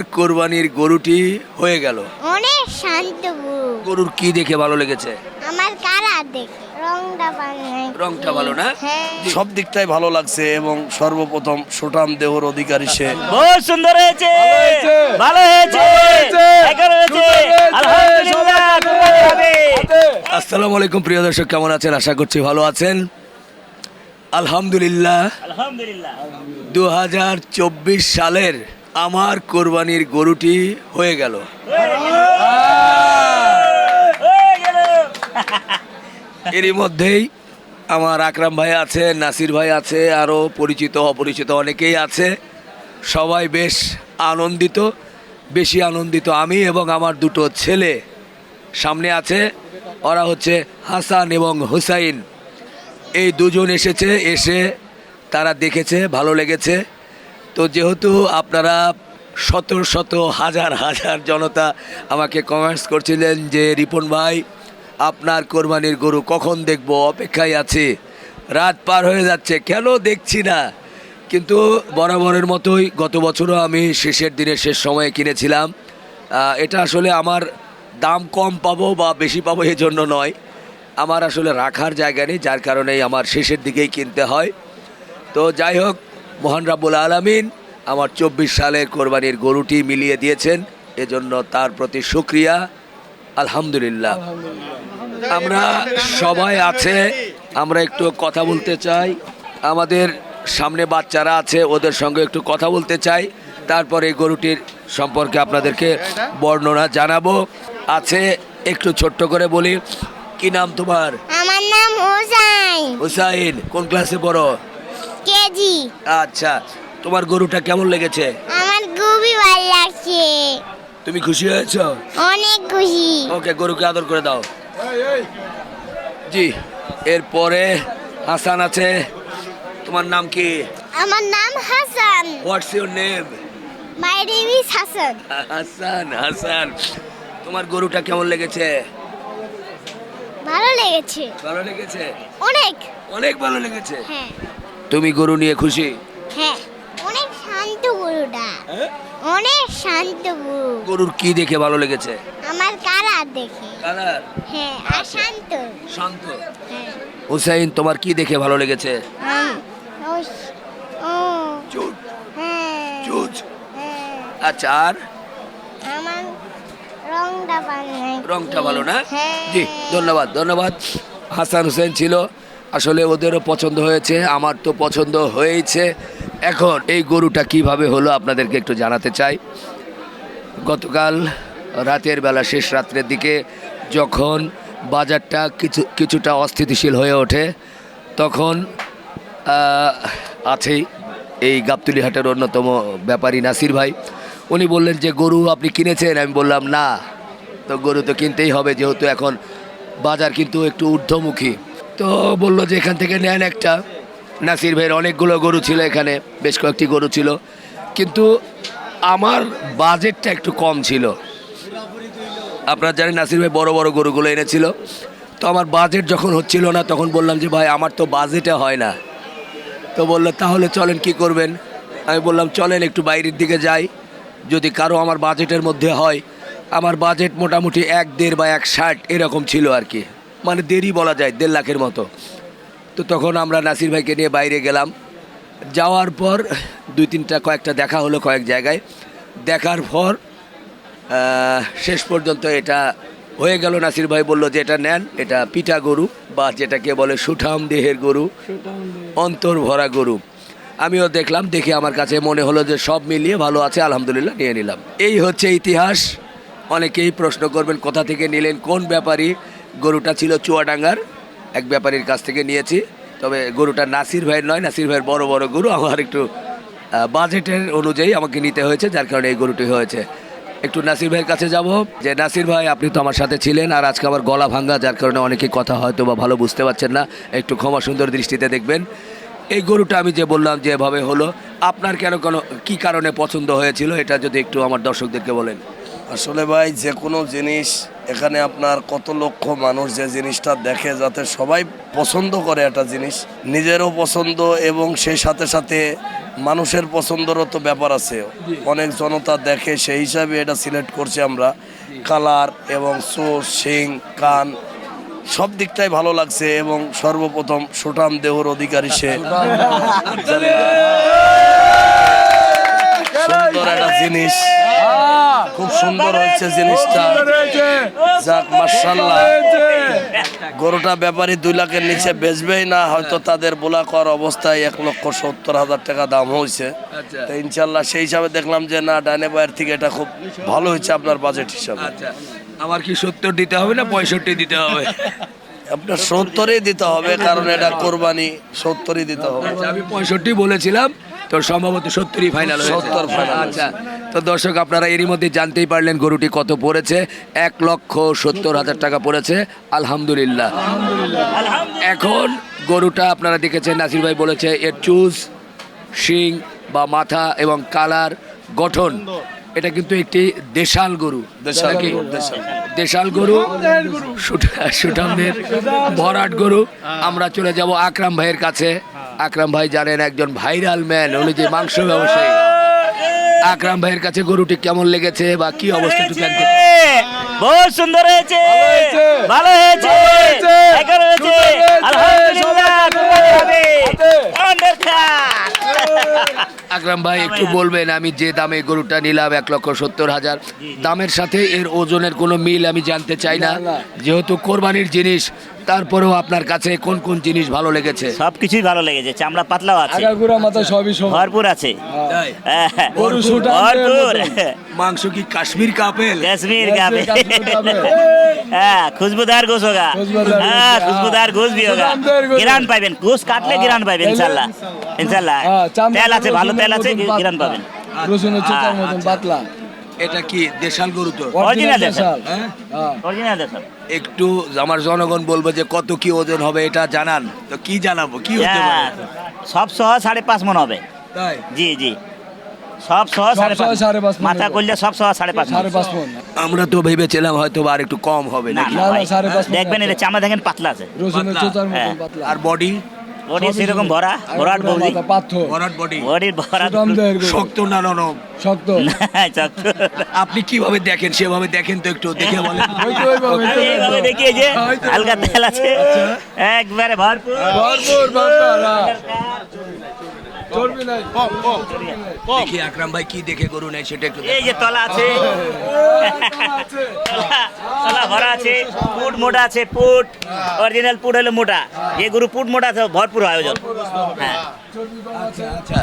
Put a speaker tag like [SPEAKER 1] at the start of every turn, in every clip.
[SPEAKER 1] আমার কোরবানির গরুটি হয়ে গেল।
[SPEAKER 2] অনেক শান্ত গরু
[SPEAKER 1] গরুর কি দেখে ভালো লেগেছে?
[SPEAKER 2] আমার কালার দেখে? রংটা
[SPEAKER 1] ভালো না?
[SPEAKER 2] হ্যাঁ।
[SPEAKER 3] সব দিকটাই ভালো লাগছে এবং সর্বপ্রথম সুঠাম দেহর অধিকারী সে।
[SPEAKER 4] বহুত সুন্দর হয়েছে। ভালো হয়েছে। আলহামদুলিল্লাহ কুরবানি হবে।
[SPEAKER 1] আসসালামু আলাইকুম প্রিয় দর্শক কেমন আছেন? আশা করছি ভালো আছেন। আলহামদুলিল্লাহ।
[SPEAKER 4] আলহামদুলিল্লাহ।
[SPEAKER 1] দু হাজার চব্বিশ সালের আমার কোরবানির গরুটি হয়ে গেল। এরই মধ্যেই আমার আকরাম ভাই আছে নাসির ভাই আছে আরও পরিচিত অপরিচিত অনেকেই আছে। সবাই বেশ আনন্দিত বেশি আনন্দিত আমি এবং আমার দুটো ছেলে সামনে আছে। ওরা হচ্ছে হাসান এবং হুসাইন। এই দুজন এসেছে এসে তারা দেখেছে ভালো লেগেছে। তো যেহেতু আপনারা শত শত হাজার হাজার জনতা আমাকে কমেন্টস করছিলেন যে, রিপন ভাই, আপনার কোরবানির গরু কখন দেখব? অপেক্ষায় আছি। রাত পার হয়ে যাচ্ছে। কেন দেখছি না? কিন্তু বরাবরের মতোই গত বছরও আমি শেষের দিনে শেষ সময়ে কিনেছিলাম। এটা আসলে আমার দাম কম পাবো বা বেশি পাবো এই জন্য নয়। আমার আসলে রাখার জায়গা নেই, যার কারণেই আমার শেষের দিকেই কিনতে হয়। তো যাই হোক মহান রাব্বুল আলমিন আমার চব্বিশ সালের কোরবানির গরুটি মিলিয়ে দিয়েছেন। এজন্য তার প্রতি শুক্রিয়া। আলহামদুলিল্লাহ। আমরা সবাই আছে আমরা একটু কথা বলতে চাই। আমাদের সামনে বাচ্চারা আছে ওদের সঙ্গে একটু কথা বলতে চাই। তারপরে এই গরুটির সম্পর্কে আপনাদেরকে বর্ণনা জানাব। আছে একটু ছোট্ট করে বলি। কি নাম তোমার?
[SPEAKER 2] আমার নাম হোসাইন।
[SPEAKER 1] হুসাইন কোন ক্লাসে পড়ো?
[SPEAKER 2] কেজি।
[SPEAKER 1] আচ্ছা তোমার গরুটা কেমন লেগেছে?
[SPEAKER 2] আমার খুবই ভালো লাগছে।
[SPEAKER 1] তুমি খুশি হয়েছো?
[SPEAKER 2] অনেক খুশি।
[SPEAKER 1] ওকে গরুকে আদর করে দাও। জি এরপরে হাসান আছে। তোমার নাম কি?
[SPEAKER 2] আমার নাম Hasan.
[SPEAKER 1] What's your name
[SPEAKER 2] my name is Hasan.
[SPEAKER 1] Hasan Hasan. তোমার গরুটা কেমন লেগেছে?
[SPEAKER 2] ভালো লেগেছে।
[SPEAKER 1] ভালো লেগেছে?
[SPEAKER 2] অনেক।
[SPEAKER 1] অনেক ভালো লেগেছে?
[SPEAKER 2] হ্যাঁ।
[SPEAKER 1] তুমি গরু নিয়ে খুশি?
[SPEAKER 2] হ্যাঁ অনেক শান্ত গরুটা। অনেক শান্ত গরু।
[SPEAKER 1] গরুর কি দেখে ভালো লেগেছে?
[SPEAKER 2] আমার কালার দেখে।
[SPEAKER 1] কালার?
[SPEAKER 2] হ্যাঁ আর শান্ত।
[SPEAKER 1] শান্ত?
[SPEAKER 2] হ্যাঁ।
[SPEAKER 1] হুসাইন তোমার কি দেখে ভালো লেগেছে?
[SPEAKER 2] হ্যাঁ। হ্যাঁ।
[SPEAKER 1] আচ্ছা আর?
[SPEAKER 2] আমার রংটা বানাই
[SPEAKER 1] রংটা ভালো না?
[SPEAKER 2] হ্যাঁ।
[SPEAKER 1] জি ধন্যবাদ ধন্যবাদ। হাসান হোসেন ছিল। আসলে ওদেরও পছন্দ হয়েছে, আমার তো পছন্দ হয়েছে। এখন এই গরুটা কীভাবে হলো আপনাদেরকে একটু জানাতে চাই। গতকাল রাতের বেলা শেষ রাত্রের দিকে যখন বাজারটা কিছু, কিছুটা অস্থিতিশীল হয়ে ওঠে, তখন আছেই এই গাবতুলি হাটের অন্যতম ব্যাপারী নাসির ভাই। উনি বললেন যে, গরু আপনি কিনেছেন? আমি বললাম, না, তো গরু তো কিনতেই হবে, যেহেতু এখন বাজার কিন্তু একটু ঊর্ধ্বমুখী। তো বলল যে এখান থেকে নেন একটা। নাসির ভাইয়ের অনেকগুলো গরু ছিল এখানে, বেশ কয়েকটি গরু ছিল। কিন্তু আমার বাজেটটা একটু কম ছিল। আপনার জানেন নাসির ভাই বড় বড় গরুগুলো এনেছিল। তো আমার বাজেট যখন হচ্ছিল না, তখন বললাম যে, ভাই, আমার তো বাজেটে হয় না। তো বলল, তাহলে চলেন, কি করবেন? আমি বললাম, চলেন, একটু বাইরের দিকে যাই। যদি কারও আমার বাজেটের মধ্যে হয়, আমার বাজেট মোটামুটি এক, দেড় বা এক ষাট, এরকম ছিল আর কি। মানে দেরি বলা যায়, দেড় লাখের মতো। তো তখন আমরা নাসির ভাইকে নিয়ে বাইরে গেলাম। যাওয়ার পর দুই তিনটা, কয়েকটা দেখা হলো কয়েক জায়গায়। দেখার পর শেষ পর্যন্ত এটা হয়ে গেল। নাসির ভাই বলল যে এটা নেন, এটা পিঠা গরু বা যেটাকে বলে সুঠাম দেহের গরু অন্তর ভরা গরু। আমিও দেখলাম, দেখে আমার কাছে মনে হলো যে সব মিলিয়ে ভালো আছে, আলহামদুলিল্লাহ, নিয়ে নিলাম। এই হচ্ছে ইতিহাস। অনেকেই প্রশ্ন করবেন, কোথা থেকে নিলেন, কোন ব্যাপারী? গরুটা ছিল চুয়াডাঙ্গার, এক ব্যাপারীর কাছ থেকে নিয়েছি। তবে গরুটা নাসির ভাইয়ের নয়, নাসির ভাইয়ের বড় বড় গরু। আমার একটু বাজেটের অনুযায়ী আমাকে নিতে হয়েছে, যার কারণে এই গরুটি হয়েছে। একটু নাসির ভাইয়ের কাছে যাব। যে, নাসির ভাই, আপনি তো আমার সাথে ছিলেন, আর আজকে আমার গলা ভাঙ্গা যার কারণে অনেকে কথা হয়তো বা ভালো বুঝতে পারছেন না। একটু ক্ষমা সুন্দর দৃষ্টিতে দেখবেন। এই গরুটা আমি যে বললাম যে এভাবে হলো, আপনার কেন কোনো, কী কারণে পছন্দ হয়েছিল, এটা যদি একটু আমার দর্শকদেরকে বলেন।
[SPEAKER 3] আসলে ভাই যে কোনো জিনিস এখানে আপনার কত লক্ষ মানুষ যে জিনিসটা দেখে যাতে সবাই পছন্দ করে একটা জিনিস। নিজেরও পছন্দ এবং সেই সাথে সাথে মানুষের পছন্দেরও তো ব্যাপার আছে। অনেক জনতা দেখে সেই হিসাবে এটা সিলেক্ট করছি আমরা। কালার এবং চোর শিং কান সব দিকটাই ভালো লাগছে এবং সর্বপ্রথম সুঠাম দেহর অধিকারী সে। সুন্দর একটা জিনিস। খুব সুন্দর হয়েছে জিনিসটা। যাক মার্শাল্লাহ গরুটা ব্যাপারী দুই লাখের নিচে বেচবেই না হয়তো তাদের বোলা কর অবস্থায় এক লক্ষ সত্তর হাজার টাকা দাম হয়েছে।
[SPEAKER 1] আচ্ছা।
[SPEAKER 3] তো ইনশাল্লাহ সেই হিসাবে দেখলাম যে না ডাইনে বাইরের থেকে এটা খুব ভালো হয়েছে আপনার বাজেট হিসাবে।
[SPEAKER 1] আচ্ছা। আমার কি সত্তর দিতে হবে না পঁয়ষট্টি দিতে হবে?
[SPEAKER 3] আপনার সত্তরই দিতে হবে কারণ এটা কোরবানি সত্তরই দিতে হবে।
[SPEAKER 1] আচ্ছা, আমি পঁয়ষট্টি বলেছিলাম তো সম্ভবত সত্তরই ফাইনাল
[SPEAKER 3] 70 final
[SPEAKER 1] আচ্ছা তো দর্শক আপনারা এরই মধ্যে জানতেই পারলেন গরুটি কত পড়েছে। এক লক্ষ সত্তর হাজার টাকা পড়েছে। আলহামদুলিল্লাহ। এখন গরুটা আপনারা দেখেছেন নাসির ভাই বলেছে এর চুজ শিং বা মাথা এবং কালার গঠন। এটা কিন্তু একটি দেশাল গরু
[SPEAKER 3] দেশাল গরু,
[SPEAKER 1] সুঠামদের ভরাট গরু। আমরা চলে যাব আকরাম ভাইয়ের কাছে। আকরাম ভাই জানেন একজন ভাইরাল ম্যান উনি যে মাংস ব্যবসায়ী। আকরাম ভাইয়ের কাছে গরুটি কেমন লেগেছে বা কি অবস্থা একটু জানতে
[SPEAKER 4] বহুত সুন্দর হয়েছে। ভালো হয়েছে। আলহামদুলিল্লাহ কুরবানি হবে। আমাদের খান।
[SPEAKER 1] আকরাম ভাই একটু বলবেন আমি যে দামে গরুটা নিলাম এক লক্ষ সত্তর হাজার। দামের সাথে এর ওজনের কোনো মিল আমি জানতে চাই না। যেহেতু কোরবানির জিনিস তারপরেও আপনার কাছে কোন কোন জিনিস ভালো লেগেছে?
[SPEAKER 4] সব কিছুই ভালো লেগেছে চামড়া পাতলাও আছে।
[SPEAKER 5] আগাগুড়া মাথা আচ্ছা, সবই সব
[SPEAKER 4] ভরপুর আছে। হ্যাঁ।
[SPEAKER 5] গরু সুটা
[SPEAKER 4] ভরপুর।
[SPEAKER 1] মাংস কি কাশ্মীর কাপেল?
[SPEAKER 4] কাশ্মীর কাপেল।
[SPEAKER 5] হ্যাঁ খুশবুদার
[SPEAKER 4] গোস হোগা। হ্যাঁ, হ্যাঁ খুশবুদার
[SPEAKER 5] গোস ভি
[SPEAKER 4] হোগা।
[SPEAKER 5] গিরান
[SPEAKER 4] পাবেন
[SPEAKER 1] গোস কাটলে হ্যাঁ। গিরান
[SPEAKER 4] পাইবেন
[SPEAKER 5] আচ্ছা,
[SPEAKER 4] আচ্ছা,
[SPEAKER 5] আচ্ছা।
[SPEAKER 1] হ্যাঁ? একটু আমার জনগণ বলব যে কত কি ওজন হবে এটা জানান। তো কি জানাব? কি হ্যাঁ,
[SPEAKER 4] সব সহ সাড়ে পাঁচ মন হবে। জি জি। সব সহ মাথা করলে সব সহ সাড়ে
[SPEAKER 1] আমরা তো ভেবেছিলাম হয়তো আর একটু কম হবে
[SPEAKER 4] না দেখবেন এটা চামড়া দেখেন পাতলা আছে। হ্যাঁ।
[SPEAKER 1] আর বডি?
[SPEAKER 4] বডি সেরকম ভরা? ভরাট
[SPEAKER 5] আগাগুড়া পাথর।
[SPEAKER 1] ভরাট বডি।
[SPEAKER 4] বডির ভরাট
[SPEAKER 5] সুঠাম দেহের গরু।
[SPEAKER 1] শক্ত না নরম?
[SPEAKER 5] শক্ত।
[SPEAKER 4] চক্র
[SPEAKER 1] আপনি কীভাবে দেখেন সেভাবে দেখেন তো একটু দেখে বলেন।
[SPEAKER 4] এইভাবে দেখি এই যে হালকা তেল আছে। একবারে ভরপুর।
[SPEAKER 1] দেখি আকরাম ভাই কি দেখে গরু নেই সেটা একটু
[SPEAKER 4] এই যে তলা আছে। তলা- ভরা আছে। পুট মোটা আছে পুট। অরিজিনাল পুট হলো মোটা। যে গরু পুট মোটা আছে ভরপুর আয়োজন হ্যাঁ
[SPEAKER 1] আচ্ছা আচ্ছা।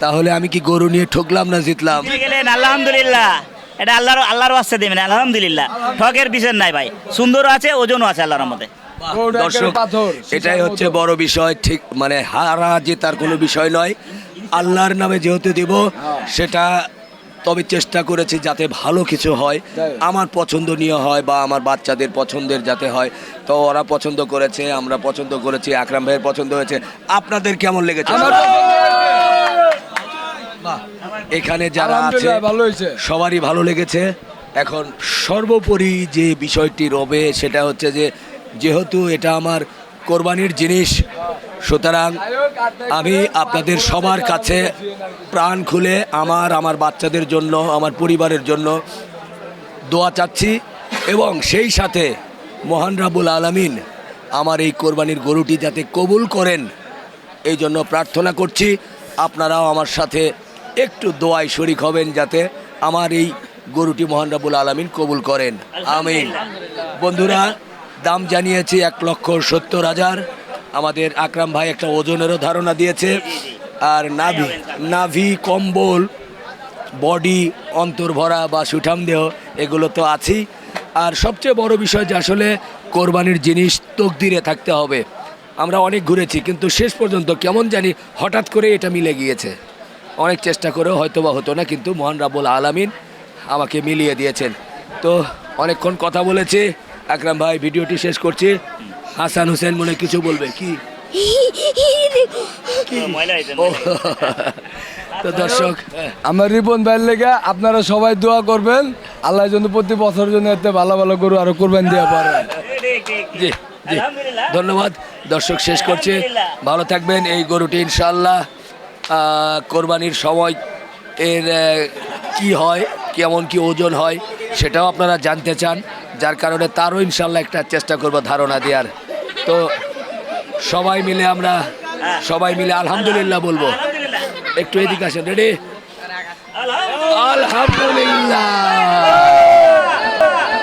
[SPEAKER 1] তাহলে আমি কি গরু নিয়ে ঠকলাম না জিতলাম?
[SPEAKER 4] জিতে গেলেন আলহামদুলিল্লাহ। এটা আল্লাহর আল্লাহর ওয়াস্তে দেবেন আলহামদুলিল্লাহ। ঠকের বিষয় নাই ভাই। সুন্দরও আছে ওজনও আছে আল্লাহর মধ্যে
[SPEAKER 1] দর্শক এটাই হচ্ছে বড় বিষয় ঠিক মানে হারা জেতার কোনো বিষয় নয়। আল্লাহর নামে যেহেতু দেব সেটা তবে চেষ্টা করেছি যাতে ভালো কিছু হয়। আমার পছন্দনীয় হয় বা আমার বাচ্চাদের পছন্দের যাতে হয়। তো ওরা পছন্দ করেছে আমরা পছন্দ করেছি আকরাম ভাইয়ের পছন্দ হয়েছে। আপনাদের কেমন লেগেছে? এখানে যারা আছে সবারই ভালো লেগেছে। এখন সর্বোপরি যে বিষয়টি রবে সেটা হচ্ছে যে যেহেতু এটা আমার কোরবানির জিনিস, সুতরাং আমি আপনাদের সবার কাছে প্রাণ খুলে আমার আমার বাচ্চাদের জন্য, আমার পরিবারের জন্য দোয়া চাচ্ছি এবং সেই সাথে মহান রাবুল আলামিন আমার এই কোরবানির গরুটি যাতে কবুল করেন, এই জন্য প্রার্থনা করছি। আপনারাও আমার সাথে একটু দোয়ায় শরিক হবেন যাতে আমার এই গরুটি মহান রাবুল আলামিন কবুল করেন। আমিন। বন্ধুরা দাম জানিয়েছি এক লক্ষ সত্তর হাজার। আমাদের আকরাম ভাই একটা ওজনেরও ধারণা দিয়েছে। আর নাভি নাভি, কম্বল, বডি, অন্তর্ভরা বা সুঠাম দেহ এগুলো তো আছেই। আর সবচেয়ে বড় বিষয় যে আসলে কোরবানির জিনিস তোক তকদিরে থাকতে হবে। আমরা অনেক ঘুরেছি, কিন্তু শেষ পর্যন্ত কেমন জানি হঠাৎ করে এটা মিলে গিয়েছে। অনেক চেষ্টা করেও হয়তো বা হতো না, কিন্তু মহান রাবুল আলামিন আমাকে মিলিয়ে দিয়েছেন। তো অনেকক্ষণ কথা বলেছি আকরাম ভাই ভিডিওটি শেষ করছি। হাসান হোসেন মনে কিছু বলবে কি? তো দর্শক
[SPEAKER 5] আমার রিপন ভাইয়ের লেগে আপনারা সবাই দোয়া করবেন। আল্লাহ যেন প্রতি বছর জন্য এতে ভালো ভালো গরু আরও কোরবান দেওয়া পারে।
[SPEAKER 4] ঠিক, ঠিক, ঠিক।
[SPEAKER 1] জি। জি ধন্যবাদ। দর্শক শেষ করছে। ভালো থাকবেন এই গরুটি ইনশাল্লাহ কোরবানির সময় এর কি হয় কেমন কি ওজন হয় সেটাও আপনারা জানতে চান। যার কারণে তারও ইনশাল্লাহ একটা চেষ্টা করব ধারণা দেওয়ার। তো সবাই মিলে আমরা সবাই মিলে আলহামদুলিল্লাহ বলব। একটু এদিকে আসেন রেডি? আলহামদুলিল্লাহ।